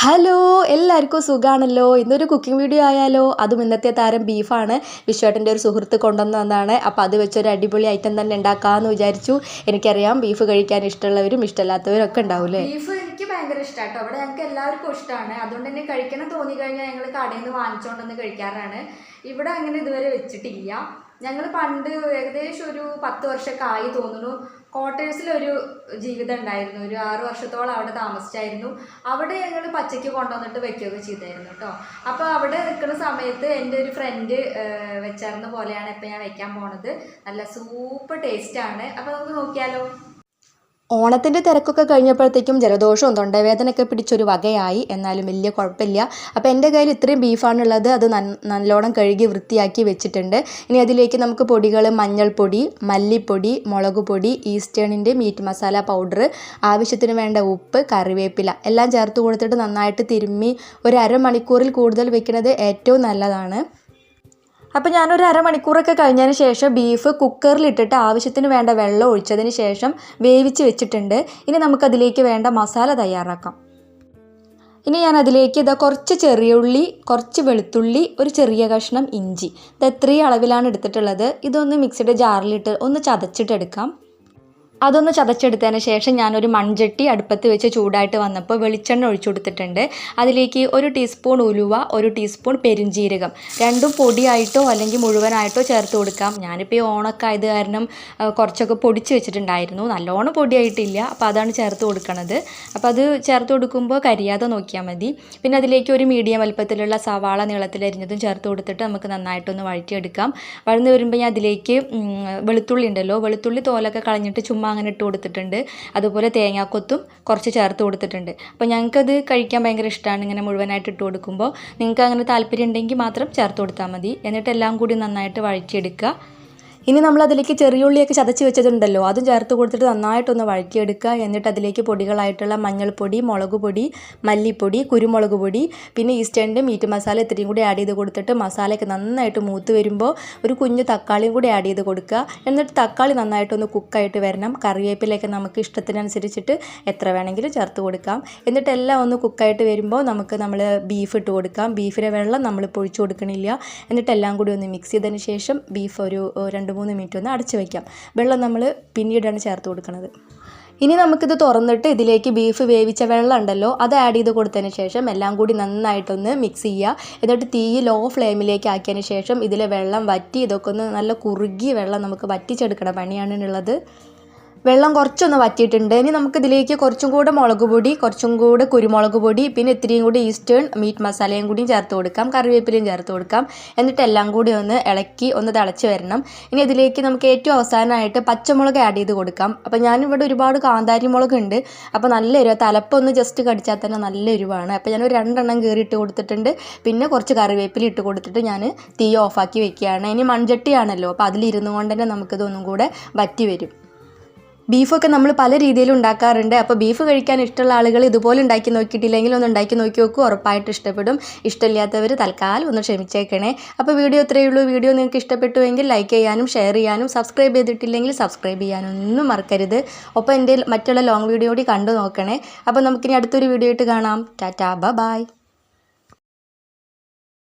Hello എല്ലാവർക്കും സുഖമാണല്ലോ ഇന്നൊരു കുക്കിംഗ് വീഡിയോ ആയാലോ? അതും ഇന്നത്തെ താരം ബീഫാണ്. വിശ്വേട്ടന്റെ ഒരു സുഹൃത്ത് കൊണ്ടുവന്നതാണ്. അപ്പോൾ അത് വെച്ചൊരു അടിപൊളി ഐറ്റം തന്നെ ഉണ്ടാക്കാമെന്ന് വിചാരിച്ചു. എനിക്കറിയാം ബീഫ് കഴിക്കാൻ ഇഷ്ടമുള്ളവരും ഇഷ്ടമല്ലാത്തവരും ഒക്കെ ഉണ്ടാവില്ലേ? ബീഫ് എനിക്ക് ഭയങ്കര ഇഷ്ടമാണ് അവിടെ ഞങ്ങൾക്ക് എല്ലാവർക്കും ഇഷ്ടമാണ് അതുകൊണ്ട് തന്നെ കഴിക്കണം തോന്നി കഴിഞ്ഞാൽ ഞങ്ങൾ കടയിൽ നിന്ന് വാങ്ങിച്ചുകൊണ്ടൊന്ന് കഴിക്കാറാണ്. ഇവിടെ അങ്ങനെ ഇതുവരെ വെച്ചിട്ടില്ല. ഞങ്ങൾ പണ്ട് ഏകദേശം ഒരു പത്ത് വർഷമൊക്കെ ആയി തോന്നുന്നു. ക്വാർട്ടേഴ്സിലൊരു ജീവിതം ഉണ്ടായിരുന്നു ഒരു ആറു വർഷത്തോളം അവിടെ താമസിച്ചായിരുന്നു. അവിടെ ഞങ്ങൾ പച്ചയ്ക്ക് കൊണ്ടുവന്നിട്ട് വെക്കുകയൊക്കെ ചെയ്തായിരുന്നു കേട്ടോ. അപ്പോൾ അവിടെ നിൽക്കുന്ന സമയത്ത് എന്റെ ഒരു ഫ്രണ്ട് വെച്ചായിരുന്ന പോലെയാണ് ഇപ്പം ഞാൻ വെക്കാൻ പോണത്. നല്ല സൂപ്പർ ടേസ്റ്റാണ് അപ്പോൾ നമുക്ക് നോക്കിയാലോ? ഓണത്തിന്റെ തിരക്കൊക്കെ കഴിഞ്ഞപ്പോഴത്തേക്കും ജലദോഷവും തൊണ്ടവേദനയൊക്കെ പിടിച്ചൊരു വകയായി. എന്നാലും വലിയ കുഴപ്പമില്ല. അപ്പോൾ എന്റെ കയ്യിൽ ഇത്രയും ബീഫാണുള്ളത്. അത് നല്ലോണം കഴുകി വൃത്തിയാക്കി വെച്ചിട്ടുണ്ട്. ഇനി അതിലേക്ക് നമുക്ക് പൊടികൾ മഞ്ഞൾപ്പൊടി മല്ലിപ്പൊടി മുളക് പൊടി ഈസ്റ്റേണിന്റെ മീറ്റ് മസാല പൗഡർ ആവശ്യത്തിന് വേണ്ട ഉപ്പ് കറിവേപ്പില എല്ലാം ചേർത്ത് കൊടുത്തിട്ട് നന്നായിട്ട് തിരുമ്മി ഒരു അരമണിക്കൂറിൽ കൂടുതൽ വെക്കുന്നത് ഏറ്റവും നല്ലതാണ്. അപ്പോൾ ഞാനൊരു അരമണിക്കൂറൊക്കെ കഴിഞ്ഞതിന് ശേഷം ബീഫ് കുക്കറിലിട്ടിട്ട് ആവശ്യത്തിന് വേണ്ട വെള്ളം ഒഴിച്ചതിന് ശേഷം വേവിച്ച് വെച്ചിട്ടുണ്ട്. ഇനി നമുക്കതിലേക്ക് വേണ്ട മസാല തയ്യാറാക്കാം. ഇനി ഞാൻ അതിലേക്ക് ഇതാ കുറച്ച് ചെറിയ ഉള്ളി കുറച്ച് വെളുത്തുള്ളി ഒരു ചെറിയ കഷ്ണം ഇഞ്ചി. ഇത് എത്രയും അളവിലാണ് എടുത്തിട്ടുള്ളത്. ഇതൊന്ന് മിക്സിയുടെ ജാറിലിട്ട് ഒന്ന് ചതച്ചിട്ടെടുക്കാം. അതൊന്ന് ചതച്ചെടുത്തതിന് ശേഷം ഞാനൊരു മൺചട്ടി അടുപ്പത്ത് വെച്ച് ചൂടായിട്ട് വന്നപ്പോൾ വെളിച്ചെണ്ണ ഒഴിച്ചു കൊടുത്തിട്ടുണ്ട്. അതിലേക്ക് ഒരു ടീസ്പൂൺ ഉലുവ ഒരു ടീസ്പൂൺ പെരുംജീരകം രണ്ടും പൊടിയായിട്ടോ അല്ലെങ്കിൽ മുഴുവനായിട്ടോ ചേർത്ത് കൊടുക്കാം. ഞാനിപ്പോൾ ഈ ഓണൊക്കെ ആയത് കാരണം കുറച്ചൊക്കെ പൊടിച്ച് വെച്ചിട്ടുണ്ടായിരുന്നു. നല്ലോണം പൊടിയായിട്ടില്ല. അപ്പോൾ അതാണ് ചേർത്ത് കൊടുക്കണത്. അപ്പോൾ അത് ചേർത്ത് കൊടുക്കുമ്പോൾ കരിയാതെ നോക്കിയാൽ മതി. പിന്നെ അതിലേക്ക് ഒരു മീഡിയം വലുപ്പത്തിലുള്ള സവാള നീളത്തിലരിഞ്ഞതും ചേർത്ത് കൊടുത്തിട്ട് നമുക്ക് നന്നായിട്ടൊന്ന് വഴറ്റിയെടുക്കാം. വഴന്ന് വരുമ്പോൾ ഞാൻ അതിലേക്ക് വെളുത്തുള്ളി ഉണ്ടല്ലോ വെളുത്തുള്ളി തോലൊക്കെ കളഞ്ഞിട്ട് ചുമ്മാ അങ്ങനെ ഇട്ട് കൊടുത്തിട്ടുണ്ട്. അതുപോലെ തേങ്ങാക്കൊത്തും കുറച്ച് ചേർത്ത് കൊടുത്തിട്ടുണ്ട്. അപ്പോൾ ഞങ്ങൾക്കത് കഴിക്കാൻ ഭയങ്കര ഇഷ്ടമാണ് ഇങ്ങനെ മുഴുവനായിട്ട് ഇട്ട് കൊടുക്കുമ്പോൾ. നിങ്ങൾക്ക് അങ്ങനെ താല്പര്യം ഉണ്ടെങ്കിൽ മാത്രം ചേർത്ത് കൊടുത്താൽ മതി. എന്നിട്ട് എല്ലാം കൂടി നന്നായിട്ട് വഴറ്റിയെടുക്കുക. ഇനി നമ്മൾ അതിലേക്ക് ചെറിയുള്ളിയൊക്കെ ചതച്ച് വെച്ചതുണ്ടല്ലോ. അതും ചേർത്ത് കൊടുത്തിട്ട് നന്നായിട്ടൊന്ന് വഴറ്റിയെടുക്കുക. എന്നിട്ട് അതിലേക്ക് പൊടികളായിട്ടുള്ള മഞ്ഞൾപ്പൊടി മുളക് പൊടി മല്ലിപ്പൊടി കുരുമുളക് പൊടി പിന്നെ ഈസ്റ്റേണിന്റെ മീറ്റ് മസാല ഇത്രയും കൂടി ആഡ് ചെയ്ത് കൊടുത്തിട്ട് മസാലയൊക്കെ നന്നായിട്ട് മൂത്ത് വരുമ്പോൾ ഒരു കുഞ്ഞു തക്കാളിയും കൂടി ആഡ് ചെയ്ത് കൊടുക്കുക. എന്നിട്ട് തക്കാളി നന്നായിട്ടൊന്ന് കുക്കായിട്ട് വരണം. കറിവേപ്പിലൊക്കെ നമുക്ക് ഇഷ്ടത്തിനനുസരിച്ചിട്ട് എത്ര വേണമെങ്കിലും ചേർത്ത് കൊടുക്കാം. എന്നിട്ട് എല്ലാം ഒന്ന് കുക്കായിട്ട് വരുമ്പോൾ നമുക്ക് നമ്മൾ ബീഫ് ഇട്ട് കൊടുക്കാം. ബീഫിലെ വെള്ളം നമ്മൾ പൊഴിച്ചു കൊടുക്കണില്ല. എന്നിട്ട് എല്ലാം കൂടി ഒന്ന് മിക്സ് ചെയ്തതിന് ശേഷം ബീഫ് ഒരു രണ്ട് മൂന്ന് മിനിറ്റ് ഒന്ന് അടച്ച് വയ്ക്കാം. വെള്ളം നമ്മൾ പിന്നീടാണ് ചേർത്ത് കൊടുക്കുന്നത്. ഇനി നമുക്കിത് തുറന്നിട്ട് ഇതിലേക്ക് ബീഫ് വേവിച്ച വെള്ളം ഉണ്ടല്ലോ അത് ആഡ് ചെയ്ത് കൊടുത്തതിന് ശേഷം എല്ലാം കൂടി നന്നായിട്ടൊന്ന് മിക്സ് ചെയ്യുക. എന്നിട്ട് തീ ലോ ഫ്ലെയിമിലേക്ക് ആക്കിയതിന് ശേഷം ഇതിലെ വെള്ളം വറ്റി ഇതൊക്കെ ഒന്ന് നല്ല കുറുകിയ വെള്ളം നമുക്ക് വറ്റിച്ചെടുക്കണം പണിയാണ് ഉള്ളത്. വെള്ളം കുറച്ചൊന്ന് വറ്റിയിട്ടുണ്ട്. ഇനി നമുക്ക് ഇതിലേക്ക് കുറച്ചും കൂടെ മുളക് പൊടി കുറച്ചും കൂടെ കുരുമുളക് പൊടി പിന്നെ ഇത്തിരിയും കൂടി ഈസ്റ്റേൺ മീറ്റ് മസാലയും കൂടിയും ചേർത്ത് കൊടുക്കാം. കറിവേപ്പിലയും ചേർത്ത് കൊടുക്കാം. എന്നിട്ട് എല്ലാം കൂടി ഒന്ന് ഇളക്കി ഒന്ന് തിളച്ച് വരണം. ഇനി ഇതിലേക്ക് നമുക്ക് ഏറ്റവും അവസാനമായിട്ട് പച്ചമുളക് ആഡ് ചെയ്ത് കൊടുക്കാം. അപ്പോൾ ഞാനിവിടെ ഒരുപാട് കാന്താരി മുളക് ഉണ്ട് അപ്പോൾ നല്ല എരിവ് തലപ്പൊന്ന് ജസ്റ്റ് കടിച്ചാൽ തന്നെ നല്ല എരിവാണ് അപ്പോൾ ഞാനൊരു രണ്ടെണ്ണം കീറിയിട്ട് കൊടുത്തിട്ടുണ്ട്. പിന്നെ കുറച്ച് കറിവേപ്പില ഇട്ട് കൊടുത്തിട്ട് ഞാൻ തീ ഓഫാക്കി വെക്കുകയാണ്. ഇനി മൺചട്ടിയാണല്ലോ. അപ്പോൾ അതിലിരുന്നു കൊണ്ട് തന്നെ നമുക്കിതൊന്നും കൂടെ വറ്റി വരും. ബീഫൊക്കെ നമ്മൾ പല രീതിയിൽ ഉണ്ടാക്കാറുണ്ട്. അപ്പോൾ ബീഫ് കഴിക്കാൻ ഇഷ്ടമുള്ള ആളുകൾ ഇതുപോലെ ഉണ്ടാക്കി നോക്കിയിട്ടില്ലെങ്കിൽ ഒന്ന് ഉണ്ടാക്കി നോക്കി നോക്കൂ. ഉറപ്പായിട്ട് ഇഷ്ടപ്പെടും. ഇഷ്ടമില്ലാത്തവർ തൽക്കാലം ഒന്ന് ക്ഷമിച്ചേക്കണേ. അപ്പോൾ വീഡിയോ ഇത്രയേ ഉള്ളൂ. വീഡിയോ നിങ്ങൾക്ക് ഇഷ്ടപ്പെട്ടുവെങ്കിൽ ലൈക്ക് ചെയ്യാനും ഷെയർ ചെയ്യാനും സബ്സ്ക്രൈബ് ചെയ്തിട്ടില്ലെങ്കിൽ സബ്സ്ക്രൈബ് ചെയ്യാനും ഒന്നും മറക്കരുത്. ഒപ്പം എന്റെ മറ്റുള്ള ലോങ് വീഡിയോ കൂടി കണ്ടു നോക്കണേ. അപ്പോൾ നമുക്കിനി അടുത്തൊരു വീഡിയോ ആയിട്ട് കാണാം. ടാറ്റാ ബ ബായ്